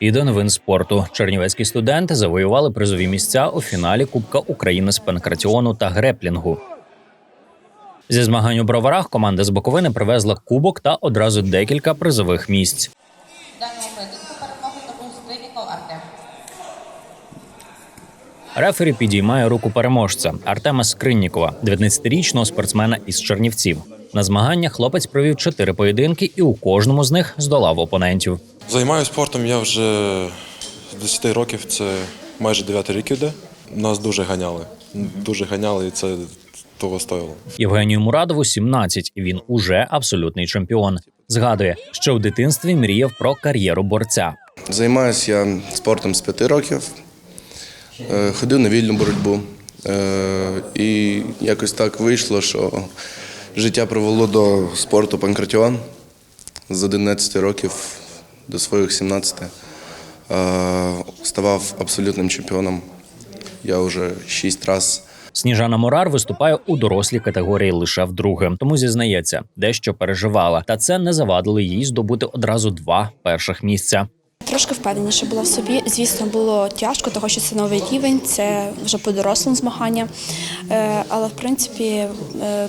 І до новин спорту чернівецькі студенти завоювали призові місця у фіналі Кубка України з панкратіону та греплінгу. Зі змагань у броварах команда з Буковини привезла кубок та одразу декілька призових місць. Рефері підіймає руку переможця Артема Скриннікова, 19-річного спортсмена із Чернівців. На змаганнях хлопець провів чотири поєдинки і у кожному з них здолав опонентів. Займаюся спортом я вже з 10 років, це майже 9 рік іде. Нас дуже ганяли. Дуже ганяли, і це того стоїло. Євгенію Мурадову 17, і він уже абсолютний чемпіон. Згадує, що в дитинстві мріяв про кар'єру борця. Займаюся я спортом з п'яти років, Е, ходив на вільну боротьбу. Е, І якось так вийшло, що життя привело до спорту панкратіон з 11 років до своїх 17. Е, Ставав абсолютним чемпіоном. Я вже шість разів Сніжана Мурар виступає у дорослій категорії лише вдруге, тому зізнається, дещо переживала, та це не завадило їй здобути одразу два перших місця. Трошки впевненіше була в собі. Звісно, було тяжко, тому що це новий рівень, це вже по дорослим змагання. Е, Але в принципі е,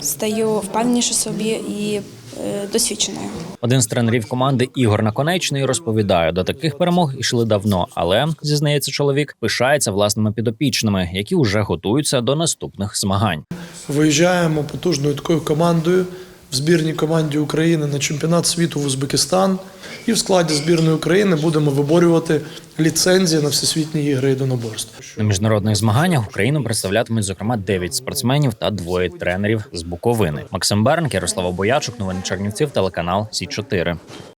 стаю впевненіше в собі і е, досвідченою. Один з тренерів команди Ігор Наконечний розповідає, до таких перемог йшли давно, але зізнається чоловік, пишається власними підопічними, які вже готуються до наступних змагань. Виїжджаємо потужною такою командою в збірній команді України на чемпіонат світу в Узбекистан. І в складі збірної України будемо виборювати ліцензії на всесвітні ігри єдиноборств. На міжнародних змаганнях Україну представлятимуть зокрема 9 спортсменів та двоє тренерів з Буковини. Максим Бернк, Ярослава Боячук, новини Чернівців, телеканал Сі 4